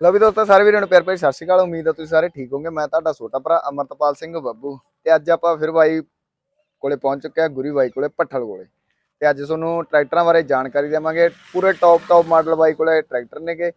ਲਓ ਵੀ ਦੋਸਤੋ, ਸਾਰੇ ਵੀਰਾਂ ਨੂੰ ਪਿਆਰ ਭਰੀ ਸਤਿ ਸ਼੍ਰੀ ਅਕਾਲ। ਉਮੀਦ ਹੈ ਤੁਸੀਂ ਸਾਰੇ ਠੀਕ ਹੋਗੇ ਮੈਂ ਤੁਹਾਡਾ ਛੋਟਾ ਭਰਾ ਅਮਰਤਪਾਲ ਸਿੰਘ ਬੱਬੂ ਤੇ ਅੱਜ ਆਪਾਂ ਫਿਰ ਬਾਈ ਕੋਲੇ ਪਹੁੰਚ ਚੁੱਕੇ ਆ, ਗੁਰੀ ਬਾਈ ਕੋਲੇ ਪੱਠਲ ਕੋਲੇ। ਤੇ ਅੱਜ ਤੁਹਾਨੂੰ ਟਰੈਕਟਰਾਂ ਬਾਰੇ ਜਾਣਕਾਰੀ ਦੇਵਾਂਗੇ। ਪੂਰੇ ਟੌਪ ਟੌਪ ਮਾਡਲ ਬਾਈ ਕੋਲੇ ਟਰੈਕਟਰ ਨੇਗੇ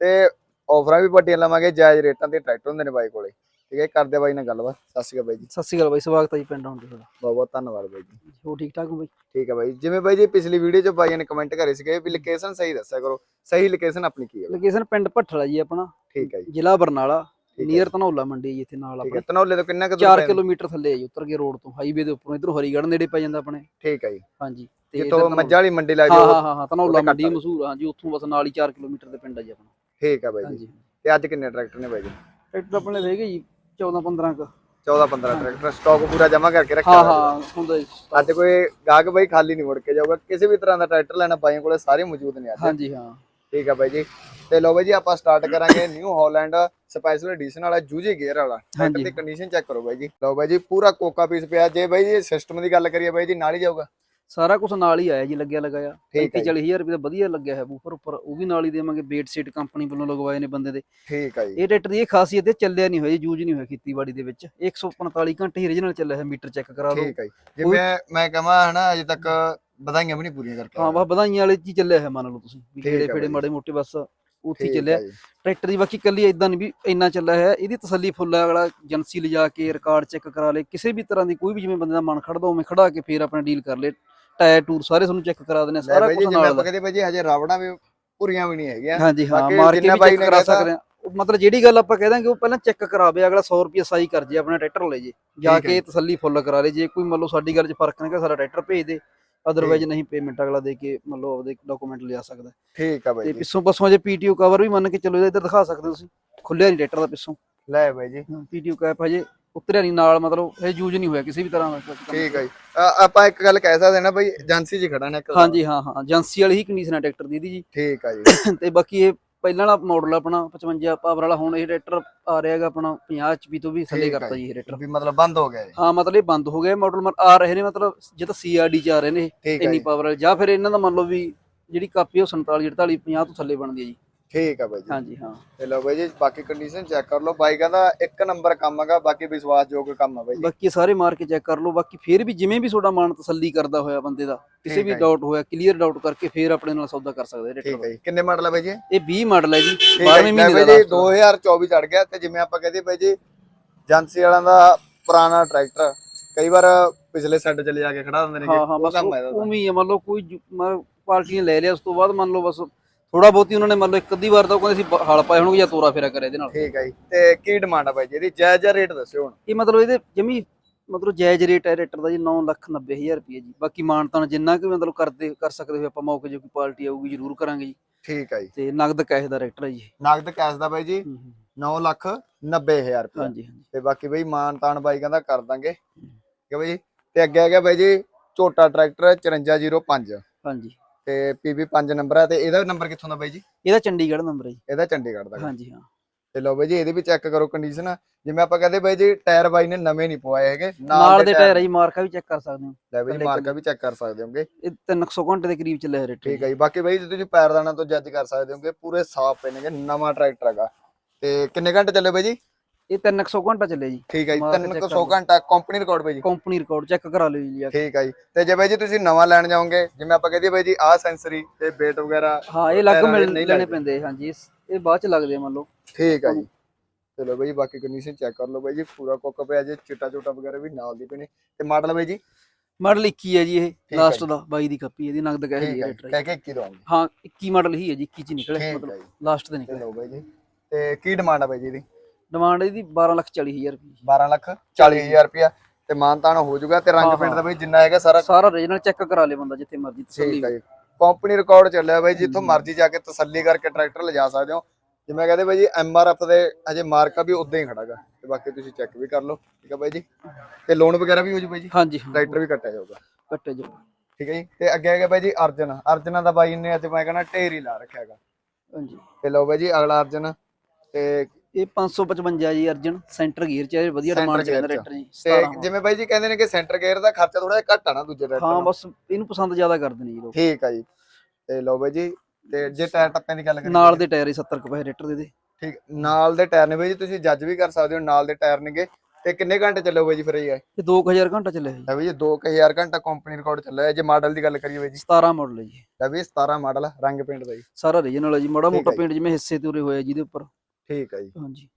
ਤੇ ਆਫਰਾਂ ਵੀ ਵੱਡੀਆਂ ਲਵਾਂਗੇ, ਜਾਇਜ਼ ਰੇਟਾਂ ਤੇ ਟਰੈਕਟਰ ਹੁੰਦੇ ਨੇ ਬਾਈ ਕੋਲੇ। ਠੀਕ ਹੈ ਕਰਦੇ ਬਾਈ ਨਾਲ ਗੱਲਬਾਤ। ਸਤਿ ਸ਼੍ਰੀ ਅਕਾਲ ਬਾਈ ਜੀ। ਸਤਿ ਸ਼੍ਰੀ ਅਕਾਲ ਬਾਈ ਸਵਾਗਤ ਹੈ ਜੀ ਪਿੰਡ ਹੁਣ ਤੁਹਾਡਾ। ਬਹੁਤ ਬਹੁਤ ਧੰਨਵਾਦ ਬਾਈ ਜੀ। ਹੋ ਠੀਕ ਠਾਕ ਹੋ ਬਾਈ? ਠੀਕ ਹੈ ਬਾਈ ਜਿਵੇਂ ਬਾਈ ਜੀ ਪਿਛਲੀ ਵੀਡੀਓ 'ਚ ਬਾਈਆਂ ਨੇ ਕਮੈਂਟ ਕਰੇ ਸੀਗੇ ਵੀ ਲੋਕੇਸ਼ਨ ਸਹੀ ਦੱਸਿਆ ਕਰੋ। ਸਹੀ ਲੋਕੇਸ਼ਨ ਆਪਣੀ ਕੀ ਹੈ? ਲੋਕੇਸ਼ਨ ਪਿੰਡ ਭੱਠਲ ਜੀ ਆਪਣਾ। ਠੀਕ ਹੈ ਜੀ। ਜ਼ਿਲ੍ਹਾ ਬਰਨਾਲਾ ਨੀਅਰ ਧਨੌਲਾ ਮੰਡੀ ਜੀ ਇੱਥੇ ਨਾਲ ਆਪਣੇ। ਤਨੌਲੇ ਤੋਂ ਕਿੰਨਾ ਕੁ ਦੂਰ 4 ਪੈਂਦਾ? ਕਿਲੋਮੀਟਰ ਥੱਲੇ ਹੈ ਜੀ ਉਤਰ ਕੇ ਰੋਡ ਤੋਂ। ਹਾਈਵੇ ਦੇ ਉੱਪਰੋਂ ਇਧਰੋਂ ਹਰੀਗੜ੍ਹ ਨੇੜੇ ਪੈ ਜਾਂਦਾ ਆਪਣੇ। ਠੀਕ ਹੈ ਜੀ। ਹਾਂਜੀ ਜਿੱਥੋਂ ਮੱਝਾਂ ਵਾਲੀ ਮੰਡੀ ਲੱਗ ਹਾਂ ਹਾਂ ਹਾਂ ਉਹਦੇ ਮੰਡੀ ਮਸ਼ਹੂਰ ਹਾਂਜੀ ਉੱਥੋਂ ਬਸ ਨਾਲ ਹੀ 4 ਕਿਲੋਮੀਟਰ ਦੇ ਪਿੰਡ ਹੈ ਜੀ ਆਪਣਾ। ਠੀਕ ਹੈ ਬਾਈ ਜੀ। ਤੇ ਅੱਜ ਕਿੰਨੇ ਟਰੈਕਟਰ ਨੇ ਬਾਈ ਜੀ? ਟਰੈਕਟਰ ਆਪਣੇ ਰਹੇਗੇ ਜੀ। 14 15 ਕ। 14 15 ਟਰੈਕਟਰ ਸਟਾਕ ਪੂਰਾ ਜਮਾ ਕਰਕੇ ਰੱਖਿਆ ਹਾਂ ਹੋਇਆ ਹਾਂ ਹੁੰਦਾ ਜੀ ਜੀ। ਅੱਜ ਕੋਈ ਗਾਹਕ ਬਾਈ ਖਾਲੀ ਨਹੀਂ ਮੁੜ ਕੇ ਜਾਊਗਾ ਕਿਸੇ ਵੀ ਤਰ੍ਹਾਂ ਦਾ ਟਰੈਕਟਰ ਲੈਣਾ ਬਾਈਆਂ ਕੋਲੇ ਸਾਰੇ ਮੌਜੂਦ ਨੇ ਅੱਜ। ਹਾਂਜੀ ਹਾਂ। ਠੀਕ ਹੈ ਬਾਈ ਜੀ। ਤੇ ਲਓ ਬਾਈ ਜੀ ਆਪਾਂ ਸਟਾਰਟ ਕਰਾਂਗੇ ਨਿਊ ਹਾਲੈਂਡ ਸਪੈਸ਼ਲ ਐਡੀਸ਼ਨ ਵਾਲਾ ਜੂਜੀ ਗੇਅਰ ਵਾਲਾ। ਟਰੈਕਟਰ ਹਾਂਜੀ। ਦੀ ਕੰਡੀਸ਼ਨ ਚੈੱਕ ਕਰੋ ਬਾਈ ਜੀ। ਲਓ ਬਾਈ ਜੀ ਪੂਰਾ ਕੋਕਾ ਪੀਸ ਪਿਆ। ਜੇ ਬਾਈ ਜੀ ਸਿਸਟਮ ਦੀ ਗੱਲ ਕਰੀਏ ਬਾਈ ਜੀ ਨਾਲ ਹੀ ਜਾਊਗਾ। ਸਾਰਾ ਕੁਝ ਨਾਲ ਹੀ ਆਇਆ ਜੀ ਲੱਗਿਆ ਲਗਾਇਆ। ਠੀਕ ਹੈ 35 ਜੀ। 40000 ਰੁਪਏ ਦਾ ਵਧੀਆ ਲੱਗਿਆ ਹੈ ਬੂਫਰ ਉੱਪਰ ਉਹ ਵੀ ਨਾਲ ਹੀ ਦੇਵਾਂਗੇ ਬੇਟ ਸੀਟ ਕੰਪਨੀ ਵੱਲੋਂ ਲਗਵਾਏ ਨੇ ਬੰਦੇ ਦੇ। ਠੀਕ ਹੈ ਜੀ। ਇਹ ਟਰੈਕਟਰ ਦੀ ਇਹ ਖਾਸੀਅਤ ਹੈ ਚੱਲਿਆ ਨਹੀਂ ਹੋਇਆ ਜੀ ਯੂਜ਼ ਨਹੀਂ ਹੋਇਆ ਖੇਤੀਬਾੜੀ ਦੇ ਵਿੱਚ। 145 ਘੰਟੇ ਹੀ origignal ਚੱਲਿਆ ਹੈ ਮੀਟਰ ਚੈੱਕ ਕਰਾ ਲਓ। ਠੀਕ ਹੈ ਜੀ। ਜਿਵੇਂ ਮੈਂ ਕਹਾਂ ਹਨਾ ਅਜੇ ਤੱਕ ਵਧਾਈਆਂ ਵੀ ਨਹੀਂ ਪੂਰੀਆਂ ਕਰਕੇ ਹਾਂ। ਬਸ ਵਧਾਈਆਂ ਵਾਲੇ ਚ ਚੱਲਿਆ ਹੈ ਮੰਨ ਲਓ ਤੁਸੀਂ। ਹੈ ਫੇੜੇ। ਮਾੜੇ ਮੋਟੇ ਬਸ ਉੱਥੇ ਚੱਲਿਆ। ਟਰੈਕਟਰ ਦੀ ਬਾਕੀ ਕੱਲੀ ਇਦਾਂ ਨਹੀਂ ਵੀ ਇੰਨਾ ਚੱਲਿਆ ਹੈ। ਇਹਦੀ ਤਸੱਲੀ ਫੁੱਲ ਹੈ ਅਗਲਾ ਏਜੰਸੀ ਲਿਜਾ ਕੇ ਰਿਕਾਰਡ ਚੈੱਕ ਕਰਾ ਲੇ ਕਿਸੇ ਵੀ ਤਰ੍ਹਾਂ ਦੀ ਕੋਈ ਵੀ ਜਿਵੇਂ ਬੰਦੇ ਦਾ ਮਨ ਖੜਦਾ ਉਵੇਂ ਖੜਾ ਕੇ ਫੇਰ ਆਪਣਾ ਡੀਲ ਕਰ ਲੇ। ਟਾਇਰ ਟੂਰ ਸਾਰੇ ਤੁਹਾਨੂੰ ਚੈੱਕ ਕਰਾ ਦੇਣੇ ਲੈ ਸਾਰਾ ਕੁਝ ਨਾਲ ਆਪਾਂ ਕਹਿੰਦੇ ਬਾਈ ਜੀ ਹਜੇ ਰਾਵੜਾਂ ਵੀ ਪੂਰੀਆਂ ਵੀ ਨਹੀਂ ਹੈਗੀਆਂ। ਹਾਂਜੀ ਹਾਂ ਮਾਰ ਕੇ ਵੀ ਚੈੱਕ ਕਰਾ ਸਕਦੇ ਆ। ਮਤਲਬ ਜਿਹੜੀ ਗੱਲ ਆਪਾਂ ਕਹਿ ਦਾਂਗੇ ਉਹ ਪਹਿਲਾਂ ਚੈੱਕ ਕਰਾਵੇ ਅਗਲਾ 100 ਰੁਪਏ ਸਾਈ ਕਰ ਜੇ ਆਪਣਾ ਟਰੈਕਟਰ ਲੈ ਜੇ। ਜਾ ਕੇ ਤਸੱਲੀ ਫੁੱਲ ਕਰਾ ਲੇ ਜੇ ਕੋਈ ਮੰਨ ਲਓ ਸਾਡੀ ਗੱਲ 'ਚ ਫ਼ਰਕ ਨਹੀਂ ਕਿ ਸਾਡਾ ਟਰੈਕਟਰ ਭੇਜ ਦੇ। ਅਦਰਵਾਈਜ਼ ਨਹੀਂ ਪੇਮੈਂਟ ਅਗਲਾ ਦੇ ਕੇ ਮੰਨ ਲਓ ਆਪਦੇ ਡਾਕੂਮੈਂਟ ਲਿਆ ਸਕਦਾ। ਠੀਕ ਆ ਬਾਈ ਤੇ ਪਿੱਛੋਂ ਪਸੋਂ ਜੇ ਪੀਟੀਓ ਕਵਰ ਵੀ ਮੰਨ ਕੇ ਚੱਲੋ ਇਹਦਾ ਇੱਧਰ ਦਿਖਾ ਸਕਦੇ ਤੁਸੀਂ। ਖੁੱਲਿਆ ਨਹੀਂ ਟਰੈਕਟਰ ਦਾ ਪਿੱਛੋਂ। ਲੈ ਬਾਈ ਜੀ। ਪੀਟੀਓ ਕੈਪ ਹਜੇ ਉਤਰਿਆ ਨਹੀਂ ਨਾਲ ਮਤਲਬ ਇਹ ਯੂਜ਼ ਨਹੀਂ ਹੋਇਆ ਕਿਸੇ ਵੀ ਤਰ੍ਹਾਂ ਦਾ ਠੀਕ ਜੀ। ਅ, ਆਪਾਂ ਇੱਕ ਗੱਲ ਕਹਿ ਸਕਦੇ ਹਾਂ ਨਾ ਬਾਈ ਏਜੰਸੀ 'ਚ ਖੜਾ ਨੇ ਇੱਕ ਹਾਂਜੀ ਹਾਂ ਹਾਂ। ਏਜੰਸੀ ਵਾਲੀ ਹੀ ਕੰਡੀਸ਼ਨ ਹੈ ਟਰੈਕਟਰ ਦੀ ਇਹਦੀ ਜੀ। ਠੀਕ ਆ ਜੀ। ਤੇ ਬਾਕੀ ਇਹ ਪਹਿਲਾਂ ਵਾਲਾ ਮਾਡਲ ਆਪਣਾ 55 ਪਾਵਰ ਵਾਲਾ ਹੁਣ ਇਹ ਟਰੈਕਟਰ ਆ ਰਿਹਾ ਹੈਗਾ ਆਪਣਾ 50 HP ਤੋਂ ਵੀ ਥੱਲੇ ਠੀਕ ਆ ਕਰਤਾ ਜੀ। ਇਹ ਟਰੈਕਟਰ। ਵੀ ਮਤਲਬ ਬੰਦ ਹੋ ਗਿਆ ਜੀ। ਹਾਂ ਮਤਲਬ ਇਹ ਬੰਦ ਹੋ ਗਿਆ। ਮਾਡਲ ਆ ਰਹੇ ਨੇ ਮਤਲਬ ਜੇ ਤਾਂ ਸੀਆਰਡੀ ਚ ਆ ਰਹੇ ਨੇ ਠੀਕ ਇੰਨੀ ਜੀ। ਪਾਵਰ ਵਾਲੇ। ਜਾਂ ਫਿਰ ਇਹਨਾਂ ਦਾ ਮੰਨ ਲਓ ਵੀ ਜਿਹੜੀ ਕਾਪੀ ਉਹ 47 48 50 ਤੋਂ ਥੱਲੇ ਬਣਦੀ ਹੈ ਜੀ। ਠੀਕ ਆ ਬਾਈ ਜੀ। ਹਾਂਜੀ ਹਾਂ। ਤੇ ਲਓ ਬਾਈ ਜੀ ਬਾਕੀ ਕੰਡੀਸ਼ਨ ਚੈੱਕ ਕਰ ਲਓ। ਬਾਈ ਕਹਿੰਦਾ ਇੱਕ ਨੰਬਰ ਕੰਮ ਹੈਗਾ ਬਾਕੀ ਵਿਸ਼ਵਾਸਯੋਗ ਕੰਮ ਆ ਬਾਈ ਜੀ। ਬਾਕੀ ਸਾਰੇ ਮਾਰ ਕੇ ਚੈੱਕ ਕਰ ਲਓ। ਬਾਕੀ ਫਿਰ ਵੀ ਜਿਵੇਂ ਵੀ ਤੁਹਾਡਾ ਮਨ ਤਸੱਲੀ ਕਰਦਾ ਹੋਇਆ ਬੰਦੇ ਦਾ ਕਿਸੇ ਵੀ ਜੀ। ਡਾਊਟ ਹੋਇਆ ਕਲੀਅਰ ਡਾਊਟ ਕਰਕੇ ਫਿਰ ਆਪਣੇ ਨਾਲ ਸੌਦਾ ਕਰ ਸਕਦੇ ਠੀਕ ਹੈ ਜੀ। ਕਿੰਨੇ ਮਾਡਲ ਆ ਬਾਈ ਜੀ? ਇਹ 20 ਮਾਡਲ ਹੈ ਜੀ ਠੀਕ ਹੈ 12ਵੇਂ ਜੀ ਮਹੀਨੇ ਬਾਈ ਦਾ ਜੀ last ਦਾ। 2024 ਚੜ ਗਿਆ ਤੇ ਜਿਵੇਂ ਆਪਾਂ ਕਹਦੇ ਬਾਈ ਜੀ ਏਜੰਸੀ ਵਾਲਿਆਂ ਦਾ ਪੁਰਾਣਾ ਟਰੈਕਟਰ ਕਈ ਵਾਰ ਪਿਛਲੇ ਸੈੱਟ ਚਲੇ ਜਾ ਕੇ ਖੜਾ ਦਿੰਦੇ ਨੇ ਹਾਂ ਹਾਂ ਬਸ। ਉਵੇਂ ਹੀ ਮੰਨ ਲਓ ਕੋਈ ਜੁ- ਮਤਲਬ ਪਾਰਟੀ ਨੇ ਲੈ ਲਿਆ ਉਸ ਤੋਂ ਬਾਅਦ ਮੰਨ ਲਓ ਬਸ ਥੋੜਾ ਬਹੁਤੀ ਉਹਨਾਂ ਨੇ ਮੰਨ ਲਓ ਇੱਕ ਅੱਧੀ ਵਾਰ ਤਾਂ ਉਹ ਕਹਿੰਦੇ ਸੀ ਹਲ ਪਾਏ ਹੋਣਗੇ ਜਾਂ ਤੋਰਾ ਫੇਰਾ ਕਰੇ ਇਹਦੇ ਨਾਲ। ਠੀਕ ਹੈ ਜੀ। ਤੇ ਕੀ ਡਿਮਾਂਡ ਆ ਬਾਈ ਜੀ? ਇਹਦੀ ਜਾਇਜ਼ ਜਿਹਾ ਰੇਟ ਦੱਸਿਓ ਹੁਣ। ਇਹ ਮਤਲਬ ਇਹਦੇ ਜਮੀ ਮਤਲਬ ਜਾਇਜ਼ ਰੇਟ ਹੈ ਰੇਟਰ ਦਾ ਜੀ 9 ਲੱਖ 90 ਹਜ਼ਾਰ ਰੁਪਏ ਜੀ। ਬਾਕੀ ਮਾਨਤਾਨ ਜਿੰਨਾ ਕਿ ਮਤਲਬ ਕਰਦੇ ਕਰ ਸਕਦੇ ਹੋ ਆਪਾਂ ਮੌਕੇ ਜੇ ਕੋਈ ਪਾਰਟੀ ਆਊਗੀ ਜ਼ਰੂਰ ਕਰਾਂਗੇ ਜੀ। ਠੀਕ ਹੈ ਜੀ। ਤੇ ਨਗਦ ਕੈਸ਼ ਦਾ ਰੇਟਰ ਹੈ ਜੀ। ਨਗਦ ਕੈਸ਼ ਦਾ ਬਾਈ ਜੀ ਹੂੰ, ਹੂੰ। 9 ਲੱਖ 90 ਹਜ਼ਾਰ ਰੁਪਏ ਹਾਂਜੀ ਹਾਂਜੀ। ਤੇ ਬਾਕੀ ਬਈ ਮਾਨ ਤਾਨ ਬਾਈ ਕਹਿੰਦਾ ਕਰ ਦਾਂਗੇ। ਠੀਕ ਹੈ ਬਾਈ ਤੇ ਅੱਗੇ ਆ ਗਿਆ ਬਾਈ ਜੀ ਝੋਟਾ ਟਰੈਕਟਰ 5405 ਹਾਂਜੀ। ਤੇ PB 5 ਨੰਬਰ ਹੈ ਤੇ ਇਹਦਾ ਨੰਬਰ ਕਿੱਥੋਂ ਦਾ ਬਾਈ ਜੀ? ਇਹਦਾ ਚੰਡੀਗੜ੍ਹ ਨੰਬਰ ਹੈ ਜੀ। ਇਹਦਾ ਚੰਡੀਗੜ੍ਹ ਦਾ। ਹਾਂਜੀ ਹਾਂ। ਤੇ ਲਓ ਬਾਈ ਜੀ ਇਹਦੇ ਵੀ ਚੈੱਕ ਕਰੋ ਕੰਡੀਸ਼ਨ ਜਿਵੇਂ ਆਪਾਂ ਕਹਦੇ ਬਾਈ ਜੀ ਟਾਇਰ ਬਾਈ ਨੇ ਨਵੇਂ ਨਹੀਂ ਪਵਾਏ ਹੈਗੇ। ਨਾਲ ਦੇ ਟਾਇਰ ਹੈ ਜੀ ਮਾਰਕਾ ਵੀ ਚੈੱਕ ਕਰ ਸਕਦੇ ਹੋ। ਲੈ ਬਾਈ ਜੀ ਮਾਰਕਾ ਵੀ ਚੈੱਕ ਕਰ ਸਕਦੇ ਹੋਗੇ। ਇਹ 300 ਘੰਟੇ ਦੇ ਕਰੀਬ ਚੱਲਿਆ ਰੇਟਰ ਠੀਕ ਹੈ ਜੀ। ਬਾਕੀ ਬਾਈ ਜੀ ਤੁਸੀਂ ਪੈਰਦਾਨਾ ਤੋਂ ਜੱਜ ਕਰ ਸਕਦੇ ਹੋਗੇ। ਪੂਰੇ ਸਾਫ਼ ਪਏ ਨੇਗੇ ਨਵਾਂ ਟਰੈਕਟਰ ਹੈਗਾ। ਤੇ ਕਿੰਨੇ ਘੰਟੇ ਚੱਲੇ ਬਾਈ ਜੀ? ਇਹ 300 ਘੰਟਾ ਚੱਲਿਆ ਜੀ। ਠੀਕ ਹੈ ਜੀ ਮਾਰ ਕੇ check 300 ਕਰ ਲਓ। ਘੰਟਾ ਕੰਪਨੀ ਰਿਕਾਰਡ ਬਾਈ ਜੀ। ਕੰਪਨੀ ਰਿਕਾਰਡ ਚੈੱਕ ਕਰਾ ਲਿਓ ਜੀ। ਠੀਕ ਹੈ ਜੀ। ਤੇ ਜੇ ਬਾਈ ਜੀ ਤੁਸੀਂ ਨਵਾਂ ਲੈਣ ਜਾਓਗੇ ਜਿਵੇਂ ਆਪਾਂ ਕਹਦੇ ਬਾਈ ਜੀ ਆਹ ਸੈਂਸਰੀ ਤੇ ਬੇਟ ਵਗੈਰਾ ਹਾਂ ਇਹ ਲੱਗ ਟਾਇਰਾਂ ਦੇ ਮਿਲ ਨਹੀਂ ਲੈਣੇ ਲੱਗਦੇ। ਪੈਂਦੇ ਹਾਂਜੀ ਇਹ ਬਾਅਦ ਚ ਲੱਗਦੇ ਮੰਨ ਲਓ। ਠੀਕ ਹੈ ਜੀ। ਚਲੋ ਬਾਈ ਬਾਕੀ ਕੰਡੀਸ਼ਨ ਚੈੱਕ ਕਰ ਲਓ ਬਾਈ ਜੀ ਪੂਰਾ ਕੋਕ ਪਿਆ ਜੇ ਚਿੱਟਾ ਚੋਟਾ ਵਗੈਰਾ ਵੀ ਨਾਲ ਦੀ ਨੇ। ਤੇ ਮਾਡਲ ਬਾਈ ਜੀ? ਮਾਡਲ 21 ਹੈ ਜੀ ਇਹ ਹੈ ਲਾਸਟ। ਦਾ 22 ਦੀ ਕਾਪੀ ਇਹਦੀ ਨਗਦ ਕਹੇ ਹੈ ਰੇਟਰ ਕਹਿ ਕੇ 21 ਦਵਾਂਗੇ। ਹਾਂ 21 ਮਾਡਲ ਹੀ ਹੈ ਜੀ 21 ਚ ਨਿਕਲੇ ਮਤਲਬ ਹੈ ਲਾਸਟ ਤੇ ਨਿਕਲੇ। ਲਓ ਬਾਈ ਜੀ। ਤੇ ਕੀ ਡਿਮਾਂਡ ਆ ਬਾਈ ਜੀ ਦੀ ਡਿਮਾਂਡ ਇਹਦੀ 12 ਲੱਖ 40 ਹਜ਼ਾਰ ਰੁਪਏ 12 ਲੱਖ 40 ਹਜ਼ਾਰ ਰੁਪਇਆ ਤੇ ਮਾਨਤਾਨ ਹੋ ਜਾਊਗਾ ਤੇ ਰੰਗ ਪਿੰਡ ਦਾ। ਬਾਈ ਜਿੰਨਾ ਹੈਗਾ ਸਾਰਾ ਸਾਰਾ ਰੀਜਨਲ ਚੈੱਕ ਕਰਾ ਲੇ ਬੰਦਾ ਜਿੱਥੇ ਮਰਜ਼ੀ ਤਸੱਲੀ ਠੀਕ ਹੈ ਜੀ। ਕੰਪਨੀ ਰਿਕਾਰਡ ਚੱਲਿਆ ਬਾਈ ਜਿੱਥੋਂ। ਮਰਜ਼ੀ ਜਾ ਕੇ ਤਸੱਲੀ ਕਰਕੇ ਟਰੈਕਟਰ ਲਿਜਾ ਸਕਦੇ ਹੋ। ਜਿਵੇਂ ਕਹਿੰਦੇ ਬਾਈ ਜੀ ਐਮਆਰਐਫ ਦੇ ਹਜੇ ਮਾਰਕਾ ਵੀ ਉਦਾਂ ਹੀ ਖੜਾਗਾ ਤੇ ਬਾਕੀ ਤੁਸੀਂ ਚੈੱਕ ਵੀ ਕਰ ਲਓ ਠੀਕ ਹੈ ਬਾਈ ਜੀ। ਤੇ ਲੋਨ ਵਗੈਰਾ ਵੀ ਹੋ ਜੂ ਬਾਈ ਜੀ? ਹਾਂਜੀ ਟਰੈਕਟਰ ਵੀ ਕੱਟਿਆ ਜਾਊਗਾ। ਕੱਟੇ ਜੋ ਠੀਕ ਹੈ ਜੀ। ਤੇ ਅੱਗੇ ਹੈਗਾ ਬਾਈ ਜੀ ਅਰਜਨ। ਅਰਜਨਾਂ ਦਾ ਬਾਈ ਨੇ ਅੱਜ ਮੈਂ ਕਹਿੰਦਾ ਢੇਰ ਹੀ ਲਾ ਰੱਖਿਆ ਹੈਗਾ ਹਾਂਜੀ। ਤੇ ਲਓ ਬਾਈ ਜੀ ਅਗਲਾ ਅਰਜਨ। ਤੇ ਇਹ 555 ਜੀ ਅਰਜਨ ਸੈਂਟਰ ਗੀਅਰ ਚ ਹੈ ਵਧੀਆ ਡਿਮਾਂਡ ਚ। ਰੇਟਰ ਜੀ ਤੇ 17 ਹਾਂ। ਜਿਵੇਂ ਬਾਈ ਜੀ ਕਹਿੰਦੇ ਨੇ ਕਿ ਸੈਂਟਰ ਗੇਅਰ ਦਾ ਖਰਚਾ ਥੋੜਾ ਜਿਹਾ ਘੱਟ ਆ ਨਾ ਦੂਜੇ ਟਰੈਕਟਰ ਹਾਂ। ਬਸ ਇਹਨੂੰ ਪਸੰਦ ਜ਼ਿਆਦਾ ਕਰਦੇ ਨੇ ਜੀ ਲੋਕ। ਠੀਕ ਆ ਜੀ। ਤੇ ਲਓ ਬਾਈ ਜੀ ਤੇ ਜੇ ਟਾਇਰ ਟੱਪਿਆਂ ਦੀ ਗੱਲ ਕਰੀਏ ਨਾਲ ਦੇ ਟਾਇਰ ਹੀ 70 ਕੁ ਪੈਸੇ ਰੇਟਰ ਦੇ ਦੇ। ਠੀਕ ਨਾਲ ਦੇ ਟਾਇਰ ਨੇ ਬਾਈ ਜੀ ਤੁਸੀਂ ਜੱਜ ਵੀ ਕਰ ਸਕਦੇ ਹੋ ਨਾਲ ਦੇ ਟਾਇਰ ਨੇਗੇ। ਤੇ ਕਿੰਨੇ ਘੰਟੇ ਚੱਲੋ ਬਾਈ ਜੀ ਫਿਰ ਇਹ? ਇਹ 2000 ਘੰਟਾ ਚੱਲਿਆ ਜੀ ਲੈ ਬਾਈ ਜੀ 2000 ਘੰਟਾ ਕੰਪਨੀ ਰਿਕਾਰਡ ਚੱਲਿਆ ਜੇ ਮਾਡਲ ਦੀ ਗੱਲ ਕਰੀਏ ਬਾਈ ਜੀ। 17 ਮਾਡਲ ਹੈ ਜੀ। ਵੀ 17 ਮਾਡਲ ਰੰਗ ਪੇਂਟ ਦਾ ਜੀ। ਸਾਰਾ ਰੀਜਨਲ ਹੈ ਜੀ। ਮਾੜਾ ਮੋਟਾ ਹੈ। ਪੇਂਟ ਜਿਵੇਂ ਹਿੱਸੇ ਤੇ ਉਰੇ ਹੋਇਆ ਜਿਹਦੇ ਉੱਪਰ। ਠੀਕ ਹੈ ਜੀ। ਹਾਂਜੀ।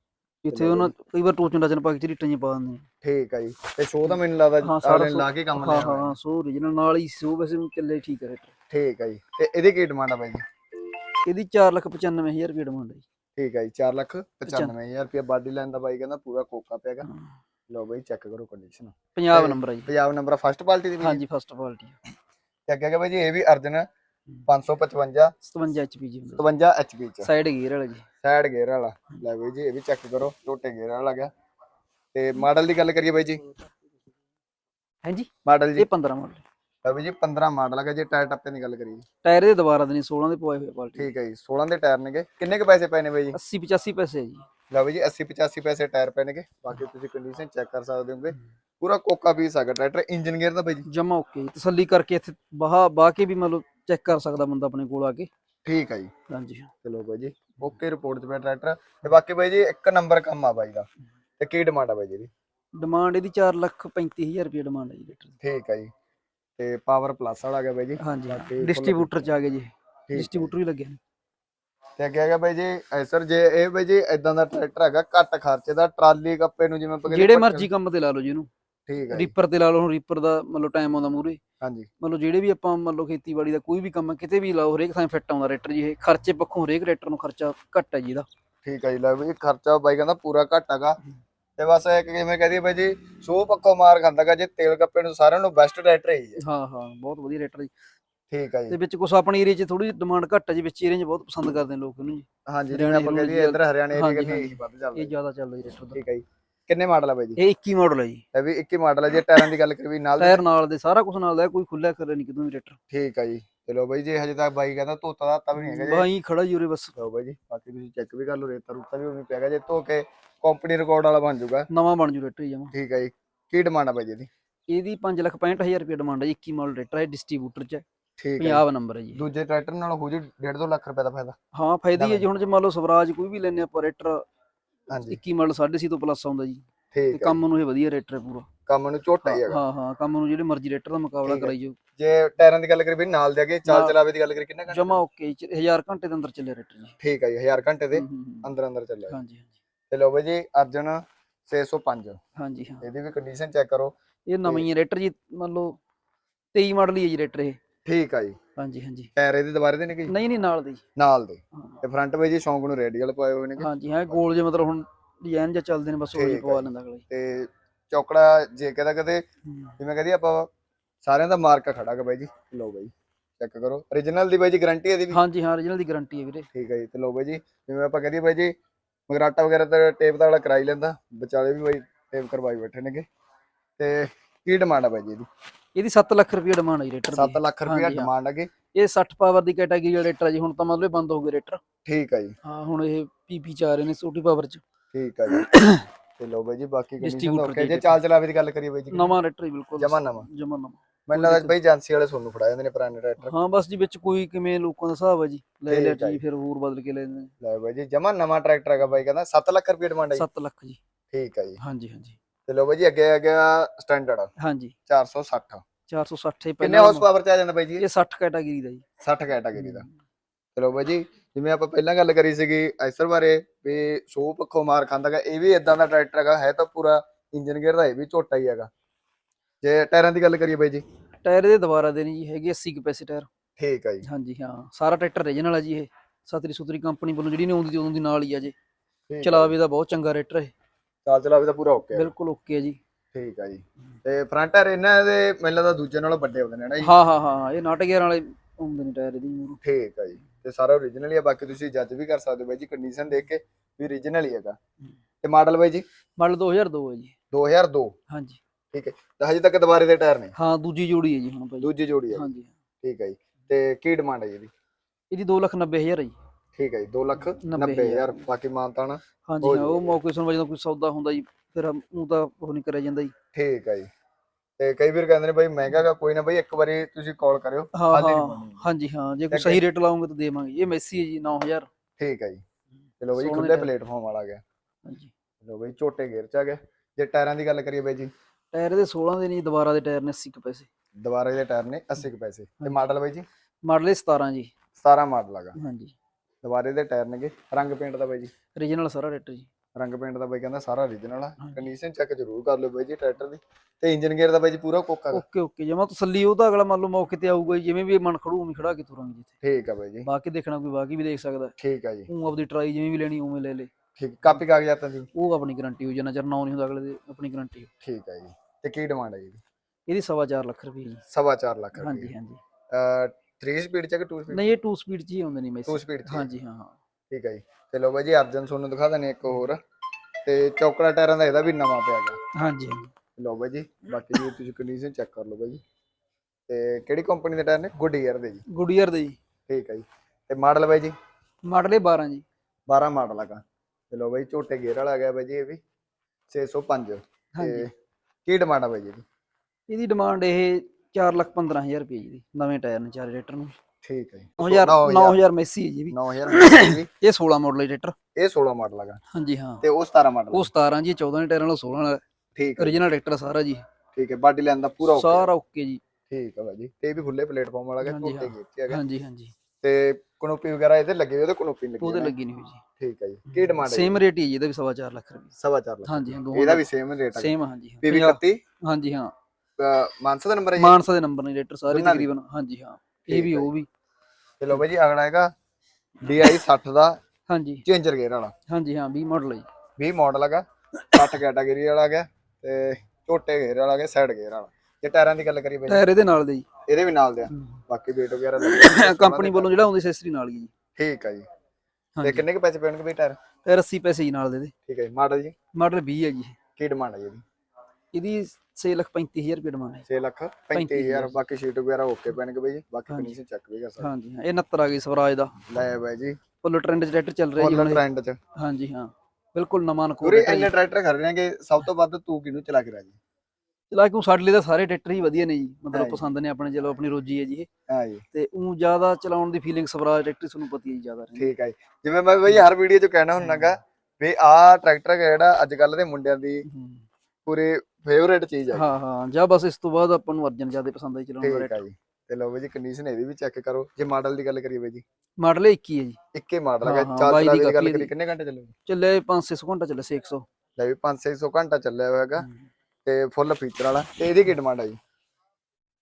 ਜਿੱਥੇ ਉਹਨਾਂ ਕਈ ਵਾਰ ਟੋਚਨ ਟਾਚਨ ਪਾ ਕੇ ਝਰੀਟਾਂ ਜਿਹੀਆਂ ਪਾ ਦਿੰਦੇ ਠੀਕ ਹੈ ਜੀ। ਤੇ ਸ਼ੋਅ ਦਾ ਮੈਨੂੰ ਲੱਗਦਾ ਹਾਂ, ਸਾਰਾ ਲਾ ਕੇ ਕੰਮ ਆ। ਲਿਆ ਹਾਂ। ਹਾਂ ਸੋ ਰੀਜਨਲ ਨਾਲ ਹੀ ਸੋ ਵੈਸੇ ਚੱਲੇ ਠੀਕ ਹੈ ਠੀਕ ਹੈ ਜੀ। ਤੇ ਇਹਦੀ ਕੀ ਡਿਮਾਂਡ ਆ ਬਾਈ ਜੀ? ਇਹਦੀ 495000 ਰੁਪਏ ਡਿਮਾਂਡ ਹੈ ਜੀ। ਠੀਕ ਹੈ ਜੀ 4 ਲੱਖ 95000 ਰੁਪਏ ਬਾਡੀ ਲਾਈਨ ਦਾ ਬਾਈ ਕਹਿੰਦਾ ਪੂਰਾ ਕੋਕਾ ਪਿਆਗਾ ਹਾਂ। ਲਓ ਬਾਈ ਚੈੱਕ ਕਰੋ ਕੰਡੀਸ਼ਨ ਪੰਜਾਬ ਤੇ- ਨੰਬਰ ਹੈ ਜੀ। ਪੰਜਾਬ ਨੰਬਰ ਫਸਟ ਪਾਰਟੀ ਦੀ ਹਾਂਜੀ ਫਸਟ ਕੁਆਲਿਟੀ ਤੇ ਅੱਗੇ ਹੈਗਾ ਬਾਈ ਜੀ ਇਹ ਵੀ ਅਰਜਨ 555 57 HP ਜੀ ਹੁੰਦਾ। 57 HP ਚ। ਸਾਈਡ ਗੇਅਰ ਵਾਲਾ ਜੀ। ਸਾਈਡ ਗੇਅਰ ਵਾਲਾ। ਲੈ ਬਾਈ ਜੀ ਇਹ ਵੀ ਚੈੱਕ ਕਰੋ ਛੋਟੇ ਗੇਅਰ ਵਾਲਾ ਗਿਆ ਤੇ ਮਾਡਲ ਦੀ ਗੱਲ ਕਰੀਏ ਬਾਈ ਜੀ। ਹਾਂਜੀ? ਮਾਡਲ ਜੀ। ਇਹ 15 ਮਾਡਲ ਲੈ ਬਾਈ ਜੀ 15 ਮਾਡਲ ਹੈਗਾ ਜੇ ਟਾਇਰ ਟੱਪੇ ਦੀ ਗੱਲ ਕਰੀਏ। ਟਾਇਰ ਦੇ ਦੁਬਾਰਾ ਦੇ ਨਹੀਂ 16 ਦੇ ਪਵਾਏ ਹੋਏ ਪਾਲਟੀ ਠੀਕ ਹੈ ਜੀ 16 ਦੇ ਟਾਇਰ ਨੇਗੇ। ਕਿੰਨੇ ਕ ਪੈਸੇ ਪਏ ਨੇ ਬਾਈ ਜੀ? 80 85 ਪੈਸੇ ਜੀ। ਲਓ ਬਾਈ ਜੀ 80 85 ਪੈਸੇ ਟਾਇਰ ਪਏ ਨੇਗੇ। ਬਾਕੀ ਤੁਸੀਂ ਕੰਡੀਸ਼ਨ ਚੈੱਕ ਕਰ ਸਕਦੇ ਹੋਗੇ। ਪੂਰਾ ਕੋਕਾ ਪੀਸ ਹੈਗਾ ਟਰੈਕਟਰ ਇੰਜਨ ਗੇਅਰ ਦਾ ਬਾਈ ਜੀ। ਜਮਾ ਓਕੇ ਤਸੱਲੀ ਕਰਕੇ ਇੱਥੇ ਬਾਹ ਬਾਹ ਕੇ ਵੀ ਮਤਲਬ ਚੈੱਕ ਕਰ ਸਕਦਾ ਬੰਦਾ ਆਪਣੇ ਕੋਲ ਆ ਕੇ। ਠੀਕ ਹੈ ਜੀ। ਹਾਂਜੀ। ਚਲੋ ਬਾਈ ਜੀ ਓਕੇ ਰਿਪੋਰਟ 'ਚ ਪਿਆ ਟਰੈਕਟਰ। ਤੇ ਬਾਕੀ ਬਾਈ ਜੀ ਇੱਕ ਨੰਬਰ ਕੰਮ ਆ ਬਾਈ ਦਾ। ਤੇ ਕੀ ਡਿਮਾਂਡ ਆ ਬਾਈ ਜੀ ਦੀ ਡਿਮਾਂਡ ਇਹਦੀ 4 ਲੱਖ 35000 ਰੁਪਏ ਡਿਮਾਂਡ ਹੈ ਜੀ ਰੇਟ ਠੀਕ ਹੈ ਜੀ। ਤੇ ਪਾਵਰ ਪਲੱਸ ਵਾਲਾ ਗਿਆ ਬਾਈ ਜੀ। ਹਾਂਜੀ ਡਿਸਟ੍ਰੀਬਿਊਟਰ ਚ ਆ ਗਏ ਜੀ। ਡਿਸਟ੍ਰੀਬਿਊਟਰ ਵੀ ਲੱਗਿਆ ਤੇ ਅੱਗੇ ਹੈਗਾ ਬਾਈ ਜੀ ਸਰ ਜੇ ਇਹ ਬਾਈ ਜੀ ਇਦਾਂ ਦਾ ਟਰੈਕਟਰ ਹੈਗਾ ਘੱਟ ਖਰਚੇ ਦਾ ਟਰਾਲੀ ਕੱਪੇ ਨੂੰ ਜਿਵੇਂ ਜਿਹੜੇ ਮਰਜ਼ੀ ਕੰਮ ਤੇ ਲਾ ਲਓ ਜੀ ਇਹਨੂੰ। ਠੀਕ ਹੈ ਜੀ, ਰੀਪਰ ਤੇ ਲਾ ਲਓ ਹੁਣ ਰੀਪਰ ਦਾ ਮਤਲਬ ਟਾਈਮ ਆਉਂਦਾ ਮੂਰੇ ਹਾਂਜੀ। ਮਤਲਬ ਜਿਹੜੇ ਵੀ ਆਪਾਂ ਮੰਨ ਲਓ ਖੇਤੀਬਾੜੀ ਦਾ ਕੋਈ ਵੀ ਕੰਮ ਕਿਤੇ ਵੀ ਲਾਓ ਹਰੇਕ ਥਾਂ ਫਿੱਟ ਆਉਂਦਾ ਰੇਟਰ ਜੀ ਇਹ। ਖਰਚੇ ਪੱਖੋਂ ਹਰੇਕ ਰੇਟਰ ਨੂੰ ਖਰਚਾ ਘੱਟ ਹੈ ਜੀ ਇਹਦਾ। ਠੀਕ ਹੈ ਜੀ ਲੈ ਬਾਈ ਖਰਚਾ ਬਾਈ ਕਹਿੰਦਾ ਪੂਰਾ ਘੱਟ ਹੈਗਾ। ਤੇ ਬਸ ਇੱਕ ਕਿਵੇਂ ਕਹਦੀ ਬਾਈ ਜੀ ਸੋ ਪੱਕੋ ਮਾਰ ਖਾਂਦਾਗਾ ਜੇ ਤੇਲ ਕੱਪੇ ਨੂੰ ਸਾਰਿਆਂ ਨੂੰ ਬੈਸਟ ਟਰੈਕਟਰ ਹੀ ਹੈ। ਹਾਂ ਹਾਂ ਬਹੁਤ ਵਧੀਆ ਰੇਟਰ ਜੀ। ਠੀਕ ਹੈ ਤੇ ਜੀ ਵਿੱਚ ਕੁਛ ਆਪਣੇ ਏਰੀਆ 'ਚ ਥੋੜੀ ਡਿਮਾਂਡ ਘੱਟ ਹੈ ਜੀ ਵਿੱਚ ਏਰੀਆ 'ਚ ਬਹੁਤ ਪਸੰਦ ਕਰਦੇ ਨੇ ਲੋਕ ਇਹਨੂੰ ਜੀ। ਹਾਂਜੀ ਜਿਵੇਂ ਹਰਿਆਣੇ ਆਪਾਂ ਨੂੰ ਕਹਦੀਏ ਇੱਧਰ ਹਰਿਆਣੇ ਏਰੀਆ ਹਾਂਜੀ, ਕਿੰਨੀ ਹਾਂਜੀ। ਵੱਧ ਚੱਲਦਾ ਇਹ ਜੀ। ਜ਼ਿਆਦਾ ਚੱਲਦਾ ਜੀ ਦਾ। ਠੀਕ ਹੈ ਜੀ। ਕਿੰਨੇ ਮਾਡਲ ਆ ਬਾਈ ਜੀ? ਇਹ 21 ਮਾਡਲ ਹੈ ਜੀ। ਇਹ ਵੀ 21 ਮਾਡਲ ਹੈ ਜੇ ਟਾਇਰਾਂ ਦੀ ਗੱਲ ਕਰੀਏ ਨਾਲ ਦੇ ਟਾਇਰ ਨਾਲ ਦੇ ਸਾਰਾ ਕੁਝ ਨਾਲ ਦਾ ਕੋਈ ਖੁੱਲਿਆ ਕਰ ਨਹੀਂ ਕਿਦੋਂ ਵੀ ਰੇਟਰ ਠੀਕ ਹੈ ਜੀ। ਚਲੋ ਬਾਈ ਜੀ ਹਜੇ ਤੱਕ ਬਾਈ ਕਹਿੰਦਾ ਧੋਤਾ ਦਾ ਤਾਂ ਵੀ ਨਹੀਂ ਹੈਗਾ ਜੀ। ਬਾਈ ਖੜਾ ਜੀ ਉਰੇ ਬਸ। ਲਓ ਬਾਈ ਜੀ ਬਾਕੀ ਤੁਸੀਂ ਚੈੱਕ ਵੀ ਕਰ ਲਓ ਰੇਤਾ ਰੂਤਾ ਵੀ ਉਵੇਂ ਪਿਆਗਾ ਜੇ ਧੋ ਕੇ ਕੰਪਨੀ ਰਿਕਾਰਡ ਵਾਲਾ ਬਣ ਜਾਊਗਾ। ਨਵਾਂ ਬਣ ਜੂ ਰੇਟਰ ਜਮਾ। ਠੀਕ ਹੈ ਜੀ। ਕੀ ਡਿਮਾਂਡ ਆ ਬਾਈ ਜੀ ਦੀ ਇਹਦੀ 565000 ਰੁਪਏ ਡਿਮਾਂਡ ਹੈ ਜੀ, 21 ਮਾਡਲ ਰੇਟਰ ਹੈ ਡਿਸਟ੍ਰੀਬਿਊਟਰ 'ਚ ਠੀਕ ਹੈ ਨੰਬਰ ਹੈ ਜੀ। ਦੂਜੇ ਟਰੈਕਟਰ ਨਾਲ ਹੋ ਜੂ 1.5 ਲੱਖ ਰੁਪਏ ਦਾ ਫਾਇਦਾ। ਹਾਂ ਫਾਇਦਾ ਹੀ ਹੈ ਜੀ। ਹੁਣ ਜੇ ਮੰਨ ਲਓ ਸਵਰਾਜ ਕੋਈ ਵੀ ਲੈਨੇ ਆਪਾਂ ਰੇਟਰ ਹਾਂਜੀ। 21 ਮਾਡਲ 6.5 ਤੋਂ ਪਲੱਸ ਆਉਂਦਾ ਜੀ। ਤੇ ਠੀਕ ਹੈ ਕੰਮ ਨੂੰ ਇਹ ਵਧੀਆ ਰੇਟਰ ਹੈ ਪੂਰਾ। ਕੰਮ ਨੂੰ ਝੋਟਾ ਹੀ ਹੈਗਾ। ਹਾਂ ਹਾਂ ਕੰਮ ਨੂੰ ਜਿਹੜੇ ਮਰਜ਼ੀ ਰੇਟਰ ਦਾ ਮੁਕਾਬਲਾ ਠੀਕ ਹੈ। ਕਰਾਈ ਜਾਓ ਜੇ ਟਾਇਰਾਂ ਦੀ ਗੱਲ ਕਰੀਏ ਵੀ ਨਾਲ ਦੇ ਅੱਗੇ ਚਾਲ ਨਾਲ- ਚਲਾਵੇ ਦੀ ਗੱਲ ਕਰੀਏ ਕਿੰਨਾ ਘੰਟਾ ਜਮਾ ਓਕੇ 1000 ਘੰਟੇ ਦੇ ਅੰਦਰ ਚੱਲੇ ਰੇਟਰ ਜੀ। ਠੀਕ ਹੈ ਜੀ 1000 ਘੰਟੇ ਦੇ ਹੂੰ, ਹੂੰ, ਹੂੰ। ਅੰਦਰ ਅੰਦਰ ਚੱਲਿਆ ਹਾਂਜੀ ਹਾਂਜੀ। ਤੇ ਲਓ ਬਾਈ ਜੀ ਅਰਜਨ 605 ਹਾਂਜੀ ਹਾਂ। ਇਹਦੀ ਵੀ ਕੰਡੀਸ਼ਨ ਚੈੱਕ ਕਰੋ। ਇਹ ਨਵੀਂ ਹੈ ਰੇਟਰ ਜੀ ਮੰਨ ਲਓ 23 ਮਾਡਲ ਹੀ ਹੈ ਜੀ ਰੇਟਰ ਇਹ। ਠੀਕ ਆ ਜੀ। ਹਾਂਜੀ ਹਾਂਜੀ। ਟਾਇਰ ਇਹਦੇ ਦੁਬਾਰੇ ਦੇ ਨੇ ਕਿ ਨਹੀਂ ਨਹੀਂ ਨਾਲ ਦੇ ਜੀ। ਨਾਲ ਦੇ। ਤੇ ਫਰੰਟ ਬਾਈ ਜੀ ਸ਼ੌਂਕ ਨੂੰ ਰੇਡੀਅਲ ਪਾਏ ਹੋਏ ਨੇ ਹਾਂਜੀ ਹਾਂ ਗੋਲ ਜੇ ਮਤਲਬ ਹੁਣ ਡਿਜ਼ਾਈਨ ਜਿਹਾ ਚੱਲਦੇ ਨੇ ਬਸ ਉਹ ਜੀ ਹੈ ਪਵਾ ਜੀ। ਲੈਂਦਾ ਅਗਲੇ ਤੇ ਚੌਕੜਾ ਜੇ ਕਹਦਾ ਕਦੇ ਹੂੰ। ਜਿਵੇਂ ਕਹਦੀ ਆਪਾਂ ਸਾਰਿਆਂ ਦਾ ਮਾਰਕਾ ਖੜਾ ਗਾ ਬਾਈ ਜੀ। ਲਓ ਬਾਈ ਚੈੱਕ ਕਰੋ। origignal ਦੀ ਬਾਈ ਜੀ ਗਾਰੰਟੀ ਇਹਦੀ ਵੀ? ਹਾਂਜੀ ਹਾਂ origignal ਦੀ ਗਾਰੰਟੀ ਹੈ ਵੀਰੇ। ਠੀਕ ਹੈ ਜੀ ਤੇ ਲਓ ਬਾਈ ਜੀ ਜਿਵੇਂ ਆਪਾਂ ਕਹਦੀਏ ਬਾਈ ਜੀ ਮਗਰਾਟਾ ਵਗੈਰਾ ਤੇ ਟੇਪ ਦਾ ਵਾਲਾ ਕਰਾਈ ਲੈਂਦਾ ਵਿਚਾਲੇ ਵੀ ਬਾਈ ਟੇਪ ਕਰਵਾਈ ਬੈਠੇ ਨੇਗੇ। ਤੇ ਕੀ ਡਿਮਾਂਡ ਆ ਬਾਈ ਜੀ ਇਹਦੀ? ਇਹਦੀ 7 ਲੱਖ ਰੁਪਏ ਡਿਮਾਂਡ ਹੈ ਜੀ ਰੇਟਰ 7 ਲੱਖ ਰੁਪਏ। ਡਿਮਾਂਡ ਹੈਗੀ ਇਹ 60 ਪਾਵਰ ਦੀ ਕੈਟਾਗਰੀ ਵਾਲਾ ਰੇਟਰ ਹੈ ਜੀ ਹੁਣ ਤਾਂ ਮਤਲਬ ਬੰਦ ਹੋ ਗਏ ਰੇਟਰ। ਠੀਕ ਹੈ ਜੀ। ਹਾਂ ਹੁਣ ਇਹ ਪੀਪੀ ਚ ਆ ਰਹੇ ਨੇ ਛੋਟੀ ਪਾਵਰ ਚ। ਠੀਕ ਹੈ ਜੀ। ਤੇ ਲਓ ਬਾਈ ਜੀ ਬਾਕੀ ਕੰਡੀਸ਼ਨ ਓਕੇ ਦੀ ਜੇ ਚਾਲ ਚਲਾਵੇ ਦੀ ਗੱਲ ਕਰੀਏ ਬਾਈ ਜੀ। ਨਵਾਂ ਰੇਟਰ ਹੀ ਬਿਲਕੁਲ। ਜਮਾਂ ਨਵਾਂ। ਜਮਾ ਨਵਾਂ। ਮੈਨੂੰ ਲੱਗਦਾ ਬਾਈ ਏਜੰਸੀ ਵਾਲੇ ਤੁਹਾਨੂੰ ਫੜਾ ਜਾਂਦੇ ਨੇ ਪੁਰਾਣੇ ਟਰੈਕਟਰ। ਹਾਂ ਬਸ ਜੀ ਵਿੱਚ ਕੋਈ ਕਿਵੇਂ ਲੋਕਾਂ ਦਾ ਹਿਸਾਬ ਹੈ ਜੀ। ਲੈ ਹੈ ਜੀ ਫਿਰ ਹੋਰ ਬਦਲ ਕੇ ਲੈ ਨੇ। ਲੈ ਬਾਈ ਜੀ ਜਮਾ ਨਵਾਂ ਟਰੈਕਟਰ ਹੈਗਾ ਬਾਈ ਕਹਿੰਦਾ 7 ਲੱਖ ਰੁਪਏ ਡਿਮਾਂਡ ਹੈ ਜੀ। 7 ਲੱਖ ਜੀ। ਠੀਕ ਹੈ ਜੀ। ਹਾਂਜੀ ਹਾਂਜੀ। ਤੇ ਲਓ ਬਾਈ ਜੀ ਅੱਗੇ ਆ ਗਿਆ ਸਟੈਂਡਰਡ ਹਾਂਜੀ 460 460 ਕਿੰਨੇ ਪਹਿਲਾਂ ਹਾਰਸ ਪਾਵਰ ਚ ਆ ਜਾਂਦਾ ਬਾਈ ਜੀ? ਇਹ 60 ਕੈਟਾਗਰੀ ਦਾ ਜੀ। 60 ਕੈਟਾਗਰੀ ਦਾ। ਚਲੋ ਬਾਈ ਜੀ ਜਿਵੇਂ ਆਪਾਂ ਪਹਿਲਾਂ ਗੱਲ ਕਰੀ ਸੀਗੀ ਐਸਰ ਬਾਰੇ ਵੀ ਸੋ ਪੱਖੋਂ ਮਾਰ ਖਾਂਦਾਗਾ ਇਹ ਵੀ ਇਦਾਂ ਦਾ ਟਰੈਕਟਰ ਹੈਗਾ ਹੈ ਤਾਂ ਪੂਰਾ ਇੰਜਨ ਗੇਅਰ ਦਾ ਇਹ ਵੀ ਝੋਟਾ ਹੀ ਹੈਗਾ। ਜੇ ਟਾਇਰਾਂ ਦੀ ਗੱਲ ਕਰੀਏ ਬਾਈ ਜੀ? ਟਾਇਰ ਦੇ ਦੁਬਾਰਾ ਦੇ ਨਹੀਂ ਜੀ ਹੈਗੇ 80 ਕਪੈਸਿਟੀ ਟਾਇਰ। ਠੀਕ ਹੈ ਜੀ। ਹਾਂਜੀ ਹਾਂ। ਸਾਰਾ ਟਰੈਕਟਰ ਰੀਜਨਲ ਹੈ ਜੀ ਇਹ। ਸਤਰੀ ਸੁਤਰੀ ਕੰਪਨੀ ਵੱਲੋਂ ਜਿਹੜੀ ਨਹੀਂ ਆਉਂਦੀ ਤੇ ਉਦੋਂ ਦੀ ਨਾਲ ਹੀ ਆ ਜੀ। ਚਲਾਵੇ ਦਾ ਬਹੁਤ ਚੰਗਾ ਰੇਟਰ ਹੈ ਚਾਲ ਚਲਾਵੇ ਤਾਂ ਪੂਰਾ ਓਕੇ ਬਿਲਕੁਲ ਓਕੇ ਹੈ ਜੀ। ਠੀਕ ਹੈ ਜੀ। ਤੇ ਫਰੰਟ ਟਾਇਰ ਇਹਨਾਂ ਦੇ ਮੈਨੂੰ ਲੱਗਦਾ ਦੂਜੇ ਨਾਲੋਂ ਵੱਡੇ ਹੁੰਦੇ ਨੇ ਨਾ ਜੀ? ਹਾਂ ਹਾਂ ਹਾਂ ਇਹ ਨਾਟ ਗੇਅਰ ਵਾਲੇ ਆਉਂਦੇ ਨੇ ਟਾਇਰ ਇਹਦੀ ਮੂਹਰੋਂ। ਠੀਕ ਹੈ ਜੀ। ਤੇ ਸਾਰਾ ਓਰੀਜਨਲ ਹੀ ਆ ਬਾਕੀ ਤੁਸੀਂ ਜੱਜ ਵੀ ਕਰ ਸਕਦੇ ਹੋ ਬਾਈ ਜੀ ਕੰਡੀਸ਼ਨ ਦੇਖ ਕੇ ਵੀ ਓਰੀਜਨਲ ਹੀ ਹੈਗਾ। ਤੇ ਮਾਡਲ ਬਾਈ ਜੀ? ਮਾਡਲ 2002 ਹੈ ਜੀ। 2002 ਹਾਂਜੀ। ਠੀਕ ਹੈ ਤੇ ਹਜੇ ਤੱਕ ਦੁਬਾਰੇ ਦੇ ਟਾਇਰ ਨੇ? ਹਾਂ ਦੂਜੀ ਜੋੜੀ ਹੈ ਜੀ ਹੁਣ ਭਾਈ ਦੂਜੀ ਜੋੜੀ ਹੈ ਹਾਂਜੀ। ਠੀਕ ਹੈ ਜੀ। ਤੇ ਕੀ ਡਿਮਾਂਡ ਹੈ ਜੀ ਇਹਦੀ? ਇਹਦੀ 290000 ਹੈ ਜੀ। ਠੀਕ ਹੈ ਜੀ 2 ਲੱਖ ਨੱਬੇ 90000 ਬਾਕੀ ਮਾਨਤਾਣਾ ਹਾਂਜੀ ਹੋ ਉਹ। ਮੌਕੇ ਸੁਣ ਜਦੋਂ ਕੋਈ ਸੌਦਾ ਹੁੰਦਾ ਜੀ ਫਿਰ ਉਹ ਤਾਂ ਉਹ ਨਹੀਂ ਕਰਿਆ ਜਾਂਦਾ ਜੀ। ਠੀਕ ਹੈ ਜੀ। ਤੇ ਕਈ ਵੀਰ ਕਹਿੰਦੇ ਨੇ ਬਾਈ ਮਹਿੰਗਾ ਗਾ ਕੋਈ ਨਾ ਬਾਈ ਇੱਕ ਵਾਰੀ ਤੁਸੀਂ ਕਾਲ ਕਰਿਓ। ਹਾਲੇ ਨਹੀਂ। ਹਾਂਜੀ। ਹਾਂ ਜੇ ਕੋਈ ਸਹੀ ਰੇਟ ਲਾਉਂਗੇ ਤਾਂ ਦੇਵਾਂਗੇ ਇਹ ਮੈਸੀ ਹੈ ਜੀ 9000 ਠੀਕ ਹੈ ਜੀ। ਚਲੋ ਬਾਈ 16 ਖੁੱਲੇ। ਪਲੇਟਫਾਰਮ ਵਾਲਾ ਗਿਆ। ਹਾਂਜੀ। ਚਲੋ ਬਾਈ ਛੋਟੇ ਗੇਅਰ ਚ ਆ ਗਿਆ। ਜੇ ਟਾਇਰਾਂ ਦੀ ਗੱਲ ਕਰੀਏ ਬਾਈ ਜੀ। ਟਾਇਰ ਦੇ 16 ਦੇ ਨਹੀਂ ਦੁਬਾਰਾ ਦੇ ਟਾਇਰ ਨੇ 80 ਕੁ ਪੈਸੇ। ਦੁਬਾਰੇ ਦੇ ਟਾਇਰ ਨੇ 80 ਕੁ ਪੈਸੇ। ਤੇ। ਮਾਡਲ ਬਾਈ ਜੀ? ਮਾਡਲ 17 ਜੀ। 17 ਮਾਡਲ ਹੈਗਾ ਹਾਂਜੀ। ਦੁਬਾਰੇ ਦੇ ਟਾਇਰ ਨੇਗੇ। ਰੰਗ ਪੇਂਟ ਦਾ ਬਾਈ ਜੀ। ਓਰੀਜਨਲ ਸਾਰਾ ਟਰੈਕਟਰ ਜੀ। ਰੰਗ ਪੇਂਟ ਦਾ ਬਾਈ ਕਹਿੰਦਾ ਸਾਰਾ origignal ਆ। ਹਾਂਜੀ। ਕੰਡੀਸ਼ਨ ਚੈੱਕ ਜ਼ਰੂਰ ਕਰ ਲਿਓ ਬਾਈ ਜੀ ਟਰੈਕਟਰ ਦੀ। ਤੇ ਇੰਜਨ ਗੇਅਰ ਦਾ ਬਾਈ ਜੀ ਪੂਰਾ ਕੋਕਾ। Okay okay. ਜਮਾ ਤਸੱਲੀ ਉਹ ਤਾਂ ਅਗਲਾ ਮੰਨ ਲਓ ਮੌਕੇ ਤੇ ਆਊਗਾ ਜੀ, ਜਿਵੇਂ ਵੀ ਮਨ ਖੜੂ ਉਵੇਂ ਖੜਾ ਕੇ ਤੁਰਾਂਗੇ ਜਿੱਥੇ ਠੀਕ ਆ ਬਾਈ ਜੀ। ਬਾਕੀ ਦੇਖਣਾ ਕੋਈ ਬਾਕੀ ਵੀ ਦੇਖ ਸਕਦਾ। ਠੀਕ ਆ ਜੀ। ਉਹ ਆਪਦੀ ਟਰਾਈ ਜਿਵੇਂ ਵੀ ਲੈਣੀ ਉਵੇਂ ਲੈ ਲੇ। ਠੀਕ। ਕਾਪੀ ਕਾਗਜ਼ਾਤਾਂ ਦੀ। ਉਹ ਆਪਣੀ ਗਾਰੰਟੀ ਹੋ ਜਿੰਨਾ ਚਿਰ ਨਾ ਨਹੀਂ ਹੁੰਦਾ ਅਗਲੇ ਦੀ ਆਪਣੀ ਗਾਰੰਟੀ ਠੀਕ ਆ ਜੀ। ਤੇ ਕੀ ਡਿਮਾਂਡ ਹੈ ਜੀ? ਇਹਦੀ ਸਵਾ ਚਾਰ ਲੱਖ ਰੁਪਏ ਜੀ। ਸਵਾ ਚਾਰ ਲੱਖ ਹਾਂਜੀ ਰੁਪਏ। ਹਾਂਜੀ ਅ 3 ਸਪੀਡ ਚ ਕਿ 2 ਸਪੀਡ ਨਹੀਂ ਇਹ 2 ਸਪੀਡ 'ਚ ਹੀ ਆਉਂਦੇ ਨੇ ਮੈਸੇਜ 2 ਸਪੀਡ ਚ ਹਾਂਜੀ ਹਾਂ ਹਾਂ। ਠੀਕ ਹੈ ਜੀ। ਚਲੋ ਬਾਈ ਜੀ ਅਰਜਨ ਤੁਹਾਨੂੰ ਦਿਖਾ ਦਿੰਦੇ ਇੱਕ ਹੋਰ। ਤੇ ਚੌਕੜਾ ਟਾਇਰਾਂ ਦਾ ਇਹਦਾ ਵੀ ਨਵਾਂ ਪਿਆ ਗਾ ਹਾਂਜੀ ਲਓ ਬਾਈ ਜੀ ਬਾਕੀ ਜੀ ਤੁਸੀਂ ਕੰਡੀਸ਼ਨ ਚੈੱਕ ਕਰ ਲਓ ਬਾਈ ਜੀ। ਤੇ ਕਿਹੜੀ ਕੰਪਨੀ ਦੇ ਟਾਇਰ ਨੇ? ਗੁੱਡ ਈਅਰ ਦੇ ਜੀ। ਗੁਡੀਅਰ ਦੇ ਜੀ। ਠੀਕ ਹੈ ਜੀ। ਤੇ ਮਾਡਲ ਬਾਈ ਜੀ? ਮਾਡਲ ਇਹ 12 ਜੀ। 12 ਮਾਡਲ ਹੈਗਾ ਚਲੋ ਬਾਈ ਝੋਟੇ ਗੇਅਰ ਵਾਲਾ ਗਿਆ ਬਾਈ ਜੀ ਇਹ ਵੀ। 605 ਹਾਂਜੀ ਤੇ ਕੀ ਡਿਮਾਂਡ ਆ ਬਾਈ ਜੀ? ਇਹਦੀ? ਡਿਮਾਂਡ ਇਹ 4 ਲੱਖ 15000 ਰੁਪਏ ਜੀ ਦੀ ਨਵੇਂ ਟਾਇਰ ਨੇ ਚਾਰੇ ਟਰੈਕਟਰ ਨੂੰ। ਠੀਕ ਹੈ ਜੀ। 9000 9000 ਮੈਸੀ ਹੈ ਜੀ ਵੀ। 9000 ਜੀ। ਇਹ 16 ਮਾਡਲ ਹੈ ਟਰੈਕਟਰ। ਇਹ 16 ਮਾਡਲ ਹੈਗਾ ਹਾਂਜੀ ਹਾਂ। ਤੇ ਉਹ 17 ਮਾਡਲ ਉਹ 17 ਜੀ। ਇਹ 14 ਦੇ ਟਾਇਰਾਂ ਨਾਲ 16 ਨਾਲ ਠੀਕ ਹੈ। Origignal ਟਰੈਕਟਰ ਸਾਰਾ ਜੀ। ਠੀਕ ਹੈ ਬਾਡੀ ਲੈਣ ਦਾ ਪੂਰਾ okay ਸਾਰਾ ਓਕੇ ਜੀ। ਠੀਕ ਹੈ ਜੀ ਤੇ ਇਹ ਵੀ ਖੁੱਲੇ ਪਲੇਟਫਾਰਮ ਵਾਲਾ ਹਾਂ। ਗੇਅਰ ਚ ਹੈਗਾ। ਹਾਂਜੀ ਹਾਂਜੀ। ਤੇ ਕਨੋਪੀ ਵਗੈਰਾ ਇਹਦੇ ਲੱਗੇ ਹੋਏ ਉਹਦੇ ਕਨੋਪੀ ਲੱਗੀ ਉਹਦੇ ਲੱਗੀ ਨਹੀਂ ਹੋਈ ਜੀ। ਠੀਕ ਹੈ ਜੀ। ਕੀ ਡਿਮਾਂਡ ਹੈ ਸੇਮ ਰੇਟ ਹੀ ਜੀ ਇਹਦਾ ਵੀ ਸਵਾ ਚਾਰ ਲੱਖ ਰੁਪਏ। ਸਵਾ ਚਾਰ ਲੱਖ ਹਾਂਜੀ ਹਾਂ ਇਹਦਾ ਵੀ ਸੇਮ ਰੇਟ ਹੈ ਸੇਮ ਹਾਂਜੀ ਹਾਂ। ਪੀਵੀ ਪੰਜਾਹ- 31 ਹਾਂਜੀ ਹਾਂ। ਮਾਨਸਾ ਦਾ ਨੰਬਰ ਹੈ ਜੀ? ਮਾਨਸਾ ਦੇ ਨੰਬਰ ਨੇ ਰੇਟਰ ਸਾਰੇ ਦੋਨਾਂ ਦੇ? ਤਕਰੀਬਨ ਹਾਂਜੀ ਹਾਂ ਠੀਕ ਇਹ ਵੀ ਹੈ ਉਹ ਵੀ। ਚਲੋ ਬਾਈ ਜੀ ਅਗਲਾ ਹੈਗਾ DI 60 ਦਾ ਹਾਂਜੀ। ਚੇਂਜਰ ਗੇਅਰ ਵਾਲਾ। ਹਾਂਜੀ ਹਾਂ 20 ਮਾਡਲ ਹੈ ਜੀ। 20 ਮਾਡਲ ਹੈਗਾ 60 ਕੈਟਾਗਰੀ ਵਾਲਾ ਹੈਗਾ ਤੇ ਝੋਟੇ ਗੇਅਰ ਵਾਲਾ ਹੈਗਾ ਸਾਈਡ ਗੇਅਰ ਵਾਲਾ। ਜੇ ਟਾਇਰਾਂ ਦੀ ਗੱਲ ਕਰੀਏ ਬਾਈ ਟਾਇਰ ਇਹਦੇ ਨਾਲ ਦੇ ਜੀ। ਇਹਦੇ ਵੀ ਨਾਲ ਦੇ ਆ। ਬਾਕੀ weight ਵਗੈਰਾ ਕੰਪਨੀ ਵੱਲੋਂ ਜਿਹੜਾ ਆਉਂਦੀ ਐਕਸੈਸਰੀ ਨਾਲ ਹੀ ਜੀ। ਠੀਕ ਹੈ ਜੀ। ਤੇ ਹਾਂਜੀ। ਕਿੰਨੇ ਕੁ ਪੈਸੇ ਪੈਣਗੇ ਬਈ ਟਾਇਰ? ਟਾਇਰ 80 ਪੈਸੇ ਜੀ ਨਾਲ ਦੇ ਦੇ ਠੀਕ ਹੈ ਜੀ ਮਾਡਲ ਜੀ। ਮਾਡਲ 20 ਹੈ ਜੀ ਇਹ। ਕੀ ਡਿਮਾਂਡ ਹੈ ਜੀ ਇਹਦੀ? ਇਹਦੀ 6 ਲੱਖ 35000 ਰੁਪਏ ਡਿਮਾਂਡ ਹੈ 6 ਲੱਖ 35000 ਬਾਕੀ ਸ਼ੀਟ ਵਗੈਰਾ ਓਕੇ ਪੈਣਗੇ ਬਈ ਜੀ ਬਾਕੀ। ਕੰਡੀਸ਼ਨ ਚੈੱਕ ਵੀ ਕਰ ਸਕਦੇ ਹਾਂਜੀ ਹਾਂ ਇਹ 69 ਆ ਗਈ ਸਵਰਾਜ ਦਾ। ਲੈ ਬਾਈ ਜੀ। ਫੁੱਲ ਟ੍ਰੈਂਡ ਚ ਟਰੈਕਟਰ ਚੱਲ ਰਿਹਾ ਜੀ ਫੁੱਲ। ਟ੍ਰੈਂਡ ਚ। ਹਾਂਜੀ ਹਾਂ ਬਿਲਕੁਲ ਨਵਾਂ ਨਕੋਰ ਪੂਰੇ ਇੰਨੇ ਟਰੈਕਟਰ ਖੜ ਰਹੇ ਨੇ ਕਿ ਸਭ ਤੋਂ ਵੱਧ ਤੂੰ ਕਿਹਨੂੰ ਚਲਾ ਕੇ ਰਾਜੀ? ਚਲਾ ਕਿਉਂ ਸਾਡੇ ਲਈ ਤਾਂ ਸਾਰੇ ਟਰੈਕਟਰ ਹੀ ਵਧੀਆ ਨੇ ਜੀ ਮਤਲਬ। ਪਸੰਦ ਨੇ ਆਪਣੇ ਚਲੋ ਆਪਣੀ ਰੋਜੀ ਹੈ ਜੀ ਇਹ। ਹਾਂ ਜੀ। ਤੇ ਉਹ ਜ਼ਿਆਦਾ ਚਲਾਉਣ ਦੀ ਫੀਲਿੰਗ ਸਵਰਾਜ ਟਰੈਕਟਰ ਤੁਹਾਨੂੰ ਪਤੀ ਹੈ ਜ਼ਿਆਦਾ ਰਹਿੰਦੀ। ਠੀਕ ਹੈ ਜੀ। ਜਿਵੇਂ ਮੈਂ ਬਈ ਹਰ ਵੀਡੀਓ 'ਚ ਕਹਿਣਾ ਹੁੰਨਾਗਾ ਵੀ ਆਹ ਟਰੈਕਟਰ ਜਿਹੜਾ ਅੱਜ ਕੱਲ ਦੇ ਮੁੰਡਿਆਂ ਦੀ। ਪੂਰੇ ਫੇਵਰੇਟ ਚੀਜ਼ ਹੈ ਹਾਂ ਹਾਂ ਜਾਂ ਬਸ ਇਸ ਤੋਂ ਬਾਅਦ ਆਪਾਂ ਨੂੰ ਅਰਜਨ ਜ਼ਿਆਦਾ ਪਸੰਦ ਹੈ ਚਲਾਉਣ ਠੀਕ ਹੈ ਜੀ। ਤੇ ਲਓ ਬਈ ਜੀ ਕੰਡੀਸ਼ਨ ਇਹਦੀ ਵੀ ਚੈੱਕ ਕਰੋ। ਜੇ ਮਾਡਲ ਦੀ ਗੱਲ ਕਰੀਏ ਬਈ ਜੀ। ਮਾਡਲ 21 ਹੈ ਜੀ। ਇੱਕੇ ਮਾਡਲ ਹਾਂ, ਹੈਗਾ ਚਾਰ ਚਲਾ ਦੀ ਗੱਲ ਦੀ। ਕਿੰਨੇ ਘੰਟੇ ਚੱਲੇ? ਚੱਲਿਆ 500 ਘੰਟਾ ਚੱਲਿਆ 600 ਲੈ ਵੀ 500 ਘੰਟਾ ਚੱਲਿਆ ਹੋਇਆ ਹੈਗਾ। ਤੇ ਫੁੱਲ ਫੀਚਰ ਵਾਲਾ। ਤੇ ਇਹਦੀ ਕੀ ਡਿਮਾਂਡ ਹੈ ਜੀ?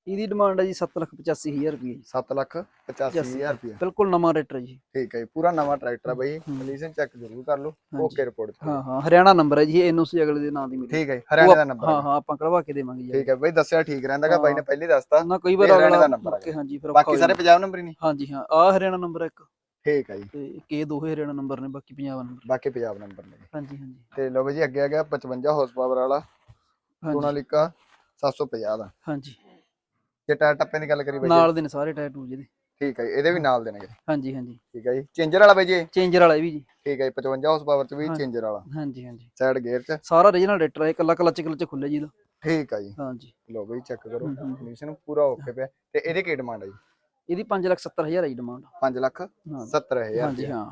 ਇਹਦੀ ਡਿਮਾਂਡ ਹੈ ਜੀ 785000 ਰੁਪਏ ਜੀ। 7 ਲੱਖ 85000 ਰੁਪਏ ਬਿਲਕੁਲ ਨਵਾਂ ਟਰੈਕਟਰ ਜੀ। ਠੀਕ ਹੈ ਜੀ ਪੂਰਾ ਨਵਾਂ ਟਰੈਕਟਰ ਹੈ। ਬਈ। ਹੂੰ। ਕੰਡੀਸ਼ਨ ਚੈੱਕ ਜ਼ਰੂਰ ਕਰ ਲਓ। ਓਕੇ ਰਿਪੋਰਟ ਹਾਂ ਹਾਂ ਹਰਿਆਣਾ ਨੰਬਰ ਹੈ ਜੀ ਐਨਓਸੀ ਅਗਲੇ ਦੇ ਨਾਂ ਦੀ ਮਿਲੀ। ਠੀਕ ਹੈ ਹਰਿਆਣੇ ਦਾ ਨੰਬਰ ਹਾਂ ਹਾਂ ਆਪਾਂ ਕਢਵਾ ਕੇ ਦੇਵਾਂਗੇ ਜੀ। ਠੀਕ ਹੈ ਬਈ ਦੱਸਿਆ ਠੀਕ ਰਹਿੰਦਾਗਾ ਬਾਈ ਨੇ ਹਾਂ। ਪਹਿਲੇ ਹੀ ਦੱਸਤਾ ਨਾ ਕਈ ਵਾਰ ਹਰਿਆਣਾ ਦਾ number ਓਕੇ, ਹਾਂਜੀ ਫਿਰ ਬਾਕੀ ਹੋ ਸਾਰੇ। ਪੰਜਾਬ ਨੰਬਰ ਹੀ ਨਹੀਂ ਹਾਂਜੀ ਹਾਂ ਆ ਹਰਿਆਣਾ ਨੰਬਰ ਇੱਕ। ਠੀਕ ਹੈ ਜੀ। ਤੇ ਇਹ ਦੋਹੇ ਹਰਿਆਣਾ ਨੰਬਰ ਨੇ ਬਾਕੀ ਪੰਜਾਬ ਨੰਬਰ ਬਾਕੀ ਪੰਜਾਬ ਨੰਬਰ ਨੇ ਹਾਂਜੀ ਹਾਂਜੀ। ਤੇ ਬਈ ਜੀ ਅੱਗੇ ਆ ਗਿਆ 55 ਹਾਰਸ ਪਾਵਰ ਵਾਲਾ ਸੋਨਾਲੀਕਾ 750 ਦਾ। ਹਾਂਜੀ। ਜੇ ਟਾਇਰ ਟੱਪੇ ਦੀ ਗੱਲ ਕਰੀ ਬਈ ਜੀ, ਨਾਲ ਦੇ ਨੇ ਸਾਰੇ ਟਾਇਰ ਟੂ ਜਿਹਦੇ ਠੀਕ ਹੈ ਜੀ, ਇਹਦੇ ਵੀ ਨਾਲ ਦੇਣਗੇ ਹਾਂਜੀ ਹਾਂਜੀ। ਠੀਕ ਹੈ ਜੀ। ਚੇਂਜਰ ਵਾਲਾ ਬਈ ਜੀ? ਚੇਂਜਰ ਵਾਲਾ ਇਹ ਵੀ ਜੀ। ਠੀਕ ਹੈ ਜੀ 55 ਹਾਰਸ ਪਾਵਰ ਚ ਵੀ। ਚੇਂਜਰ ਵਾਲਾ। ਹਾਂਜੀ ਹਾਂਜੀ। ਸਾਈਡ ਗੇਅਰ ਚ। ਸਾਰਾ ਰੀਜਨਲ ਟਰੈਕਟਰ ਹੈ ਇਕੱਲਾ ਕਲਚ ਕਲਚ ਖੁੱਲੇ ਜੀ ਇਹਦਾ। ਠੀਕ ਹੈ ਜੀ। ਹਾਂਜੀ। ਲਓ ਬਈ ਚੈੱਕ ਕਰੋ। ਕੰਡੀਸ਼ਨ ਪੂਰਾ ਓਕੇ ਪਿਆ। ਤੇ ਇਹਦੀ ਕੀ ਡਿਮਾਂਡ ਹੈ ਜੀ? ਇਹਦੀ 570000 ਹੈ ਜੀ ਡਿਮਾਂਡ 5 ਲੱਖ ਹਾਂ। 70000 ਹਾਂਜੀ ਹਾਂ।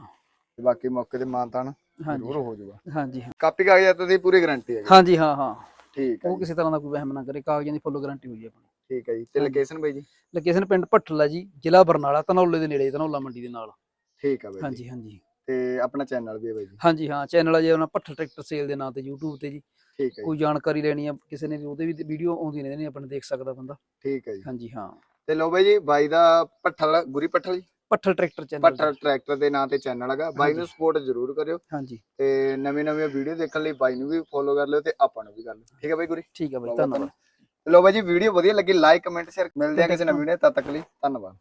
ਤੇ ਬਾਕੀ ਮੌਕੇ ਤੇ ਮਾਨਤਾਨ ਹਾਂਜੀ। ਜ਼ਰੂਰ ਹੋ ਜਾਊਗਾ। ਹਾਂਜੀ ਹਾਂ। ਕਾਪੀ ਕਾਗਜ਼ਾਤ ਦੀ ਪੂਰੀ ਗਾਰੰਟੀ ਹੈ ਜੀ। ਹਾਂਜੀ ਹਾਂ ਹਾਂ। ਠੀਕ ਹੈ ਉਹ ਜੀ, ਕਿਸੇ ਤਰ੍ਹਾਂ ਦਾ ਕੋਈ ਵਹਿਮ ਨਾ ਕਰੇ। ਕਾਗਜ਼ਾਂ ਦੀ ਫੁੱਲ ਗਾਰੰਟੀ ਹੋਈ ਹੈ ਆਪਣੀ। ਠੀਕ ਹੈ ਜੀ ਤੇ। ਲੋਕੇਸ਼ਨ ਬਈ ਜੀ? ਲੋਕੇਸ਼ਨ ਪਿੰਡ ਭੱਠਲ ਹੈ ਜੀ ਜ਼ਿਲ੍ਹਾ ਬਰਨਾਲਾ ਧਨੌਲੇ ਦੇ ਨੇੜੇ ਧਨੌਲਾ ਮੰਡੀ ਦੇ ਨਾਲ। ਠੀਕ ਹੈ ਬਈ ਜੀ। ਹਾਂਜੀ ਹਾਂਜੀ। ਤੇ ਆਪਣਾ ਚੈਨਲ ਵੀ ਹੈ ਬਈ ਜੀ? ਹਾਂਜੀ ਹਾਂ ਚੈਨਲ ਹੈ ਜੀ ਆਪਣਾ ਭੱਠਲ ਟਰੈਕਟਰ ਸੇਲ ਦੇ ਨਾਂ ਤੇ YouTube ਤੇ ਜੀ। ਠੀਕ ਹੈ ਕੋਈ ਜਾਣਕਾਰੀ ਲੈਣੀ ਆ ਕਿਸੇ ਨੇ ਵੀ ਉਹਦੇ ਵੀ ਵੀਡੀਓ ਆਉਂਦੀ ਰਹਿੰਦੀ ਨੇ ਆਪਣੇ ਦੇਖ ਸਕਦਾ ਬੰਦਾ। ਠੀਕ ਹੈ ਜੀ। ਹਾਂਜੀ ਹਾਂ। ਤੇ ਲਓ ਬਈ ਜੀ ਬਾਈ ਦਾ Pathal Guri Pathal ji? Bhathal tractor channel Pathal tractor ਦੇ ਨਾਂ ਤੇ ਚੈਨਲ ਹੈਗਾ। ਬਾਈ ਨੂੰ ਸਪੋਰਟ ਜ਼ਰੂਰ ਕਰਿਓ। ਹਾਂਜੀ। ਤੇ ਨਵੇਂ ਨਵੇਂ ਵੀਡੀਓ ਦੇਖਣ ਲਈ ਬਾਈ ਨੂੰ ਵੀ ਫੋਲੋ ਕਰ ਲਿਓ ਤੇ ਆਪਾਂ ਨੂੰ ਵੀ ਕਰ ਲਿਓ। ਠੀਕ ਹੈ ਬਾਈ ਗੁਰੀ? ਠੀਕ ਹੈ ਬਾਈ। ਧੰਨਵਾਦ। ਲਓ ਬਾਈ ਜੀ ਵੀਡੀਓ ਵਧੀਆ ਲੱਗੀ ਲਾਈਕ ਕਮੈਂਟ ਸ਼ੇਅਰ ਮਿਲਦੇ ਆ ਕਿਸੇ ਨਵੀਂ ਵੀਡੀਓ ਤਦ ਤੱਕ ਲਈ ਧੰਨਵਾਦ।